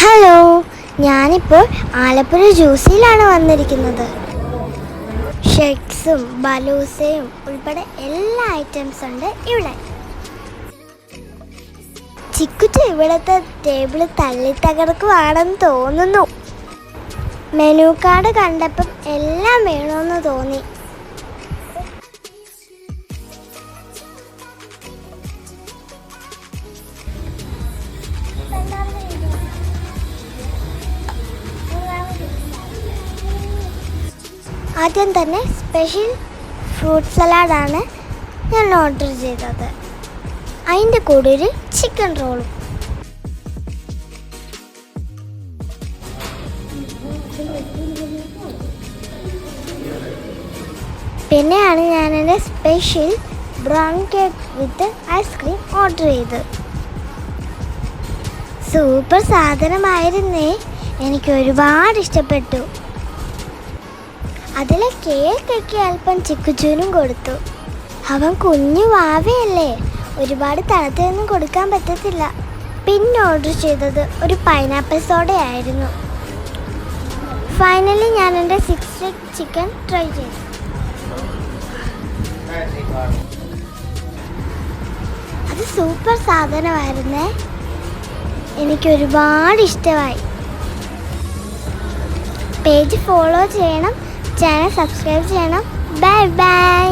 Hello ഞാനിപ്പോൾ ആലപ്പുഴ ജ്യൂസിലാണ് വന്നിരിക്കുന്നത്. ഷെക്സും ബലൂസയും ഉൾപ്പെടെ എല്ലാ ഐറ്റംസും ഉണ്ട് ഇവിടെ. ചിക്കുച്ചു ഇവിടുത്തെ ടേബിൾ തള്ളി തകർക്കുവാണെന്ന് തോന്നുന്നു. മെനു കാർഡ് കണ്ടപ്പം എല്ലാം വേണമെന്ന് തോന്നി. ആദ്യം തന്നെ സ്പെഷ്യൽ ഫ്രൂട്ട് സലാഡാണ് ഞാൻ ഓർഡർ ചെയ്തത്. അതിന്റെ കൂടെ ഒരു ചിക്കൻ റോളും പിന്നെയാണ് ഞാൻ എന്റെ special brown cake with ice cream order ചെയ്തത്. സൂപ്പർ സാധനമായിരുന്നേ. എനിക്ക് ഒരുപാട് ഇഷ്ടപ്പെട്ടു. അതിലെ കേക്കൊക്കെ അല്പം ചിക്കുചൂനും കൊടുത്തു. അവൻ കുഞ്ഞു വാവയല്ലേ? ഒരുപാട് തണുത്തൊന്നും കൊടുക്കാൻ പറ്റത്തില്ല. പിന്നെ ഓർഡർ ചെയ്തത് ഒരു പൈനാപ്പിൾ സോഡയായിരുന്നു ഫൈനലി ഞാൻ എന്റെ സിക്സ് ചിക്കൻ ട്രൈ ചെയ്തു. അത് സൂപ്പർ സാധനമായിരുന്നേ. എനിക്ക് ഒരുപാട് ഇഷ്ടമായി. പേജ് ഫോളോ ചെയ്യണം. ചാനൽ സബ്സ്ക്രൈബ് ചെയ്യണം. Bye bye.